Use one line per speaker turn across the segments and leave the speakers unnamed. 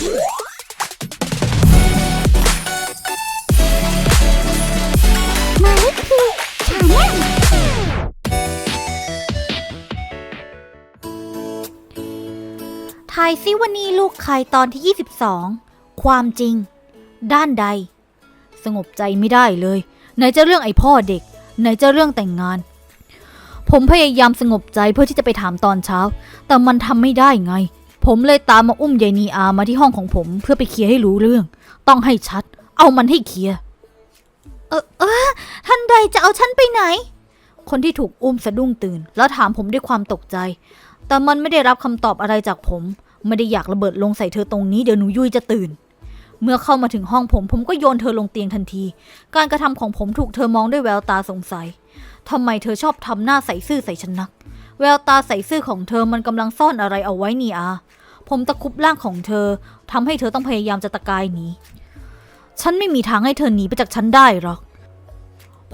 มาลิคีชาแนล
ทายซิวันนี้ลูกใครตอนที่ 22 ความจริง ด้านใด สงบใจไม่ได้เลย ไหนจะเรื่องไอ้พ่อเด็ก ไหนจะเรื่องแต่งงาน ผมพยายามสงบใจเพื่อที่จะไปถามตอนเช้า แต่มันทำไม่ได้ไง ผมเลยตามมาอุ้มยายนีอามาที่ห้องของผม เพื่อไปเคลียร์ให้รู้เรื่อง ต้องให้ชัด เอามันให้เคลียร์ เออเออท่านใดจะเอาฉันไปไหน คนที่ถูกอุ้มสะดุ้งตื่น แล้วถามผมด้วยความตกใจ แต่มันไม่ได้รับคำตอบอะไรจากผม ไม่ได้อยากระเบิดลงใส่เธอตรงนี้เดี๋ยวหนูยุ้ยจะตื่น เมื่อเข้ามาถึงห้องผม ผมก็โยนเธอลงเตียงทันที การกระทำของผมถูกเธอมองด้วยแววตาสงสัยทำไมเธอชอบทำหน้าใสซื่อใส่ฉันนัก แววตาใสซื่อของเธอมันกำลังซ่อนอะไรเอาไว้นี่อาผมตะคุบร่างของเธอทำให้เธอต้องพยายามจะตะกายหนี ฉันไม่มีทางให้เธอหนีไปจากฉันได้หรอก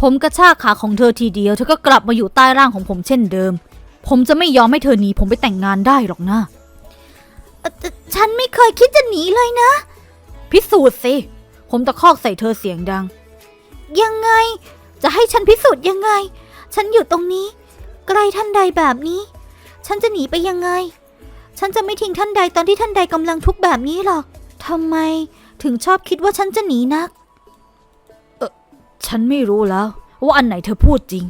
ผมกระชากขาของเธอทีเดียว เธอก็กลับมาอยู่ใต้ร่างของผมเช่นเดิม ผมจะไม่ยอมให้เธอหนีผมไปแต่งงานได้หรอกนะ ฉันไม่เคยคิดจะหนีเลยนะ พิสูจน์สิ ผมตะคอกใส่เธอเสียงดัง ยังไง จะให้ฉันพิสูจน์ยังไง ฉันอยู่ตรงนี้ ใกล้ท่านใดแบบนี้ ฉันจะหนีไปยังไง ฉันจะไม่ทิ้งท่านใดตอนที่ท่านใดกำลังทุกข์แบบนี้หรอกทำไมถึงชอบคิดว่าฉันจะหนีนัก เออฉันไม่รู้แล้ว ว่าอันไหนเธอพูดจริง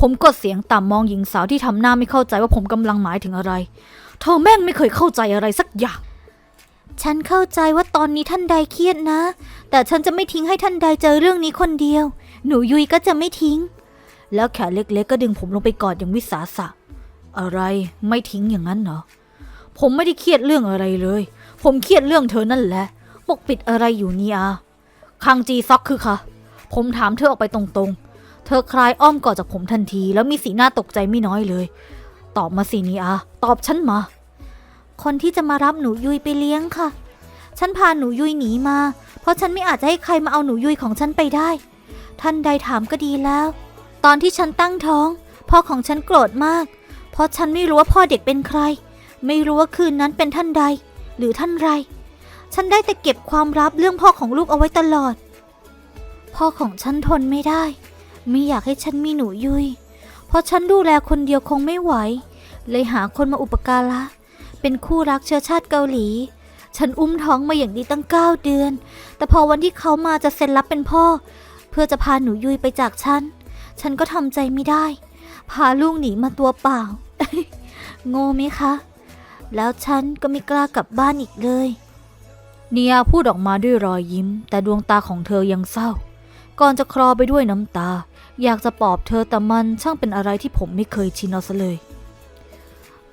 ผมกดเสียงต่ำมองหญิงสาวที่ทำหน้าไม่เข้าใจว่าผมกำลังหมายถึงอะไร เธอแม่งไม่เคยเข้าใจอะไรสักอย่าง ฉันเข้าใจว่าตอนนี้ท่านใดเครียดนะ แต่ฉันจะไม่ทิ้งให้ท่านใดเจอเรื่องนี้คนเดียว หนูยุยก็จะไม่ทิ้ง แล้วแขนเล็กๆก็ดึงผมลงไปกอดอย่างวิสาสะ อะไรไม่ทิ้งอย่างนั้นเหรอ ผมไม่ได้เครียดเรื่องอะไรเลย ผมเครียดเรื่องเธอนั่นแหละปกปิดอะไรอยู่เนี่ยอาคังจีซอกคือค่ะผมถามเธอออกไปตรงๆ เธอคลายอ้อมกอดจากผมทันที แล้วมีสีหน้าตกใจไม่น้อยเลย ตอบมาสินีอาตอบฉันมา คนที่จะมารับหนูยุยไปเลี้ยงค่ะ ฉันพาหนูยุยหนีมา เพราะฉันไม่อาจจะให้ใครมาเอาหนูยุยของฉันไปได้ ท่านใดถามก็ดีแล้ว ตอนที่ฉันตั้งท้อง พ่อของฉันโกรธมาก เพราะฉันไม่รู้ว่าพ่อเด็กเป็นใคร ไม่รู้ว่าคืนนั้นเป็นท่านใด หรือท่านไร ฉันได้แต่เก็บความลับเรื่องพ่อของลูกเอาไว้ตลอด พ่อของฉันทนไม่ได้ ไม่อยากให้ฉันมีหนูยุย เพราะฉันดูแลคนเดียวคงไม่ไหว เลยหาคนมาอุปการะ เป็นคู่รักเชื้อชาติเกาหลี ฉันอุ้มท้องมาอย่างดีตั้งเก้าเดือน แต่พอวันที่เขามาจะเซ็นรับเป็นพ่อ เพื่อจะพาหนูยุยไปจากฉัน ฉันก็ทำใจไม่ได้ พาลูกหนีมาตัวเปล่า โง่ไหมคะ แล้วฉันก็ไม่กล้ากลับบ้านอีกเลย เนียพูดออกมาด้วยรอยยิ้ม แต่ดวงตาของเธอยังเศร้า ก่อนจะคลอไปด้วยน้ำตา อยากจะปลอบเธอแต่มันช่างเป็นอะไรที่ผมไม่เคยชินเอาซะเลย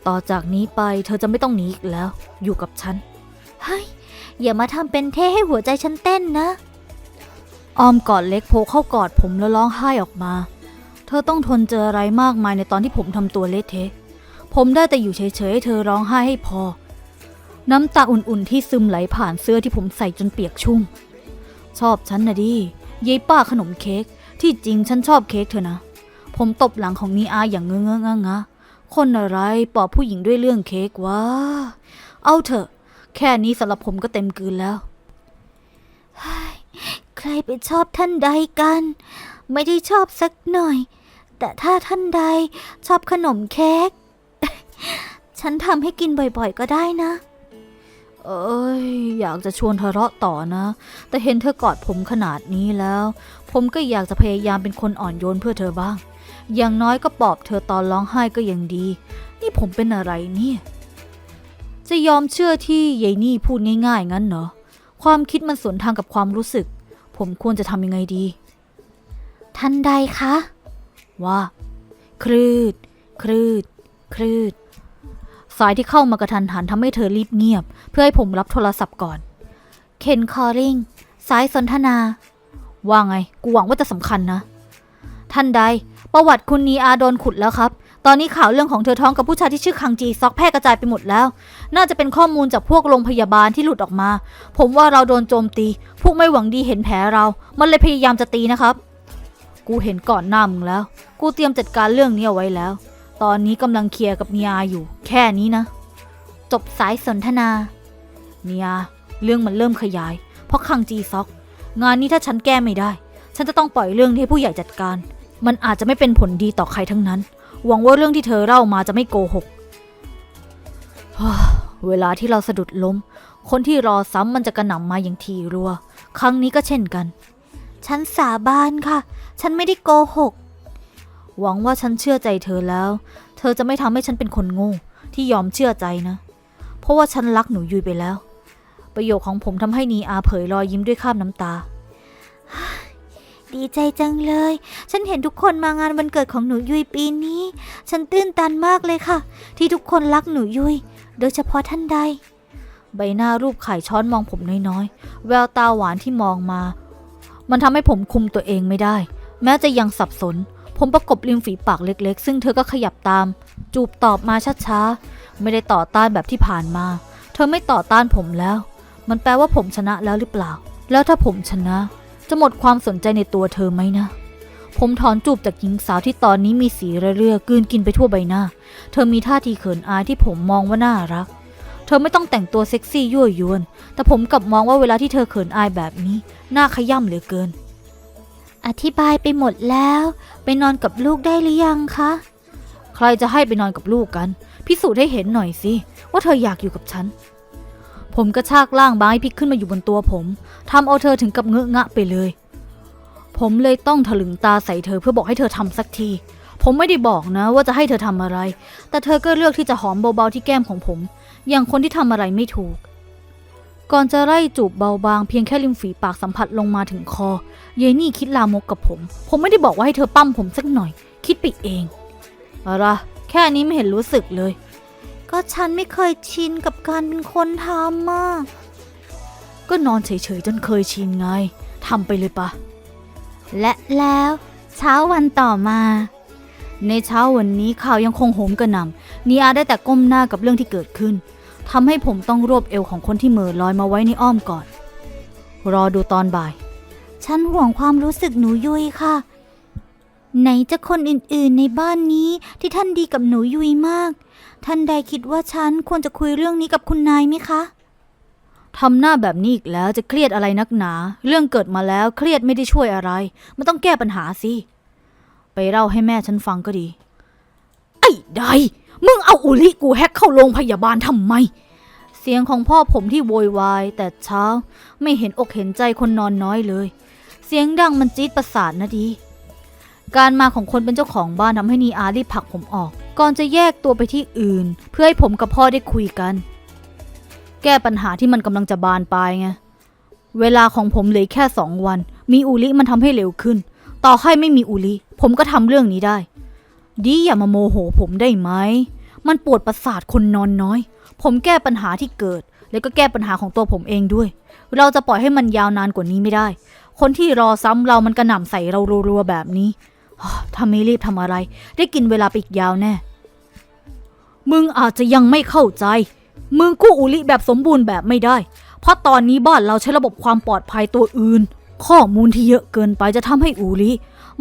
ต่อจากนี้ไปเธอจะไม่ต้องหนีอีกแล้ว อยู่กับฉัน เฮ้ย อย่ามาทำเป็นเท่ให้หัวใจฉันเต้นนะ ออมกอดเล็กโผล่เข้ากอดผมแล้วร้องไห้ออกมา เธอต้องทนเจออะไรมากมายในตอนที่ผมทำตัวเละเทะ ผมได้แต่อยู่เฉยๆให้เธอร้องไห้ให้พอ น้ำตาอุ่นๆที่ซึมไหลผ่านเสื้อที่ผมใส่จนเปียกชุ่ม ชอบฉันนะดิยายป้าขนมเค้กที่จริงฉันชอบเค้กเธอนะ ผมตบหลังของนีอาอย่างเงื้อเงื้องะคนอะไรปอบผู้หญิงด้วยเรื่องเค้กวะ เอาเถอะ แค่นี้สำหรับผมก็เต็มกืนแล้ว ใครไปชอบท่านใดกัน ไม่ได้ชอบสักหน่อย แต่ถ้าท่านใดชอบขนมเค้ก ฉันทำให้กินบ่อยๆก็ได้นะ เอ้ย อยากจะชวนทะเลาะต่อนะ แต่เห็นเธอกอดผมขนาดนี้แล้ว ผมก็อยากจะพยายามเป็นคนอ่อนโยนเพื่อเธอบ้าง อย่างน้อยก็ปลอบเธอตอนร้องไห้ก็ยังดี นี่ผมเป็นอะไรเนี่ย จะยอมเชื่อที่ยายนี่พูดง่ายๆงั้นเหรอความคิดมันสวนทางกับความรู้สึก ผมควรจะทำยังไงดีท่านใดคะ ว่า คลืด คลืด คลืด สายที่เข้ามากระทันหันทำให้เธอรีบเงียบ เพื่อให้ผมรับโทรศัพท์ก่อน เคนคอริงสายสนทนา ว่าไง กูหวังว่าจะสำคัญนะ ท่านใด ประวัติคุณนีอาโดนขุดแล้วครับ ตอนนี้ข่าวเรื่องของเธอท้องกับผู้ชายที่ชื่อคังจีซอกแพร่กระจายไปหมดแล้ว น่าจะเป็นข้อมูลจากพวกโรงพยาบาลที่หลุดออกมา ผมว่าเราโดนโจมตี พวกไม่หวังดีเห็นแผลเรา มันเลยพยายามจะตีนะครับ กูเห็นก่อนหน้ามึงแล้ว กูเตรียมจัดการเรื่องนี้เอาไว้แล้ว ตอนนี้กำลังเคลียร์กับเนียอยู่ แค่นี้นะ จบสายสนทนา เนียเรื่องมันเริ่มขยาย เพราะคังจีซอก งานนี้ถ้าฉันแก้ไม่ได้ ฉันจะต้องปล่อยเรื่องนี้ให้ผู้ใหญ่จัดการ มันอาจจะไม่เป็นผลดีต่อใครทั้งนั้น หวังว่าเรื่องที่เธอเล่ามาจะไม่โกหก เวลาที่เราสะดุดล้ม คนที่รอซ้ำมันจะกระหน่ำมาอย่างทีรัว ครั้งนี้ก็เช่นกัน ฉันสาบานค่ะ ฉันไม่ได้โกหก หวังว่าฉันเชื่อใจเธอแล้ว เธอจะไม่ทำให้ฉันเป็นคนโง่ที่ยอมเชื่อใจนะ เพราะว่าฉันรักหนูยุยไปแล้ว ประโยคของผมทำให้นีอาเผยรอยยิ้มด้วยข้ามน้ำตาดีใจจังเลย ฉันเห็นทุกคนมางานวันเกิดของหนูยุยปีนี้ ฉันตื้นตันมากเลยค่ะ ที่ทุกคนรักหนูยุย โดยเฉพาะท่านใด ใบหน้ารูปไข่ช้อนมองผมน้อยๆ แววตาหวานที่มองมา มันทำให้ผมคุมตัวเองไม่ได้ แม้จะยังสับสน ผมประกบริมฝีปากเล็กๆ ซึ่งเธอก็ขยับตาม จูบตอบมาช้าๆ ไม่ได้ต่อต้านแบบที่ผ่านมา เธอไม่ต่อต้านผมแล้ว มันแปลว่าผมชนะแล้วหรือเปล่า แล้วถ้าผมชนะ จะหมดความสนใจในตัวเธอไหมนะ ผมถอนจูบจากหญิงสาวที่ตอนนี้มีสีระเรื่อกลืนกินไปทั่วใบหน้า เธอมีท่าทีเขินอายที่ผมมองว่าน่ารัก เธอไม่ต้องแต่งตัวเซ็กซี่ยั่วยวน แต่ผมกลับมองว่าเวลาที่เธอเขินอายแบบนี้ น่าขย่ำเหลือเกิน อธิบายไปหมดแล้ว ไปนอนกับลูกได้หรือยังคะ ใครจะให้ไปนอนกับลูกกัน พิสูจน์ให้เห็นหน่อยสิว่าเธออยากอยู่กับฉัน ผมกระชากล่างบายพลิกขึ้นมาอยู่บนตัวผมทำเอาเธอถึงกับเงอะงะไปเลย ผมเลยต้องถลึงตาใส่เธอเพื่อบอกให้เธอทำสักที ผมไม่ได้บอกนะว่าจะให้เธอทำอะไร แต่เธอก็เลือกที่จะหอมเบาๆที่แก้มของผม อย่างคนที่ทำอะไรไม่ถูก ก่อนจะไล่จูบเบาบางเพียงแค่ริมฝีปากสัมผัสลงมาถึงคอ เยนี่คิดลามกกับผม ผมไม่ได้บอกว่าให้เธอปั้มผมสักหน่อย คิดไปเองอะไรแค่นี้ไม่เห็นรู้สึกเลย ก็ฉันไม่เคยชินกับการเป็นคนทำมาก็นอนเฉยๆจนเคยชินไงทำไปเลยปะ และแล้ว เช้าวันต่อมา ในเช้าวันนี้ข่าวยังคงโหมกระหน่ำนีอาได้แต่ก้มหน้ากับเรื่องที่เกิดขึ้นทำให้ผมต้องรวบเอวของคนที่เหม่อลอยมาไว้ในอ้อมกอดรอดูตอนบ่าย ฉันห่วงความรู้สึกหนูยุยค่ะ ไหนจะคนอื่นๆในบ้านนี้ที่ท่านดีกับหนูยุยมาก ท่านใดคิดว่าฉันควรจะคุยเรื่องนี้กับคุณนายไหมคะ ทำหน้าแบบนี้อีกแล้วจะเครียดอะไรนักหนา เรื่องเกิดมาแล้วเครียดไม่ได้ช่วยอะไรมันต้องแก้ปัญหาสิ ไปเล่าให้แม่ฉันฟังก็ดี ไอ้ใดมึงเอาอุลิกูแฮกเข้าโรงพยาบาลทำไม เสียงของพ่อผมที่โวยวาย แต่เช้าไม่เห็นอกเห็นใจคนนอนน้อยเลย เสียงดังมันจี๊ดประสาทนะดี การมาของคนเป็นเจ้าของบ้านทำให้นีอารีบผลักผมออก ก่อนจะแยกตัวไปที่อื่น เพื่อให้ผมกับพ่อได้คุยกัน แก้ปัญหาที่มันกำลังจะบานปลายไง เวลาของผมเหลือแค่สองวัน มีอุลิมันทำให้เร็วขึ้น ต่อให้ไม่มีอุลิผมก็ทำเรื่องนี้ได้ ดีอย่ามาโมโหผมได้ไหม มันปวดประสาทคนนอนน้อย ผมแก้ปัญหาที่เกิด แล้วก็แก้ปัญหาของตัวผมเองด้วย เราจะปล่อยให้มันยาวนานกว่านี้ไม่ได้ คนที่รอซ้ำเรามันกระหน่ำใส่เรารัวๆแบบนี้ถ้าไม่รีบทำอะไร ได้กินเวลาไปอีกยาวแน่ มึงอาจจะยังไม่เข้าใจ มึงกู้อุลิแบบสมบูรณ์แบบไม่ได้ เพราะตอนนี้บ้านเราใช้ระบบความปลอดภัยตัวอื่น ข้อมูลที่เยอะเกินไปจะทำให้อุลิ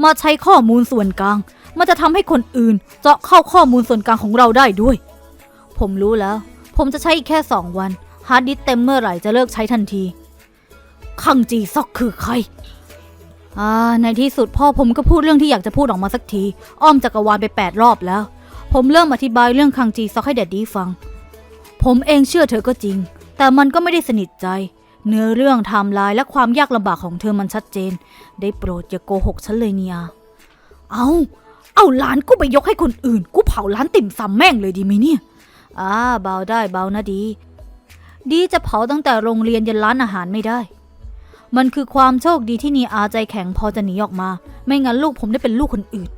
มาใช้ข้อมูลส่วนกลาง มันจะทำให้คนอื่น เจาะเข้าข้อมูลส่วนกลางของเราได้ด้วย ผมรู้แล้ว ผมจะใช้อีกแค่สองวันฮาร์ดดิสเต็มเมื่อไหร่จะเลิกใช้ทันทีคังจีซอกคือใครอ่าในที่สุดพ่อผมก็พูดเรื่องที่อยากจะพูดออกมาสักที อ้อมจักรวาลไปแปดรอบแล้ว ผมเริ่มอธิบายเรื่องคังจีซอกให้แดดดี้ฟัง ผมเองเชื่อเธอก็จริง แต่มันก็ไม่ได้สนิทใจ เนื้อเรื่องไทม์ไลน์และความยากลำบากของเธอมันชัดเจน ได้โปรดอย่าโกหกฉันเลยเนียเอาเอาร้านกูไปยกให้คนอื่น กูเผาร้านติ่มซำแม่งเลยดีไหมเนี่ยอ่าเบาได้เบานะดี ดีจะเผาตั้งแต่โรงเรียนยันร้านอาหารไม่ได้ มันคือความโชคดีที่นีอาใจแข็งพอจะหนีออกมา ไม่งั้นลูกผมได้เป็นลูกคนอื่น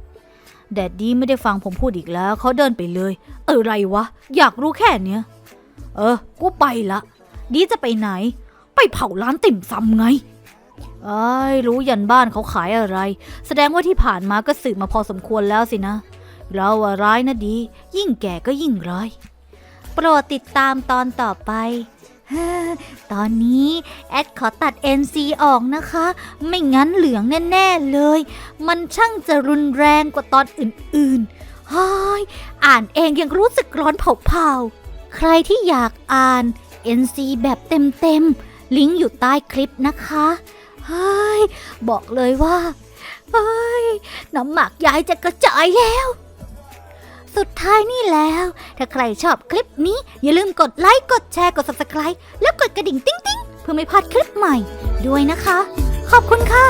แดดดี้ไม่ได้ฟังผมพูดอีกแล้ว เขาเดินไปเลยเออไรวะ อยากรู้แค่เนี้ย เออ กูไปละ ดีจะไปไหน ไปเผาร้านติ่มซำไงเอ้ยรู้ยันบ้านเขาขายอะไร แสดงว่าที่ผ่านมาก็สืบมาพอสมควรแล้วสินะ เราอะร้ายนะดี ยิ่งแก่ก็ยิ่งร้าย โปรดติดตามตอนต่อไป ตอนนี้แอดขอตัด NC ออกนะคะ ไม่งั้นเหลืองแน่ ๆเลย มันช่างจะรุนแรงกว่าตอนอื่นๆฮ้ยอ่านเองยังรู้สึกร้อนเผาๆ ใครที่อยากอ่าน NC แบบเต็มๆ ลิงก์อยู่ใต้คลิปนะคะเฮ้ยบอกเลยว่าเฮ้ยน้ำหมักยายจะกระจายแล้ว สุดท้ายนี่แล้ว ถ้าใครชอบคลิปนี้ อย่าลืมกดไลค์ กดแชร์กด subscribe แล้วกดกระดิ่งติ๊งๆ เพื่อไม่พลาดคลิปใหม่ด้วยนะคะ ขอบคุณค่ะ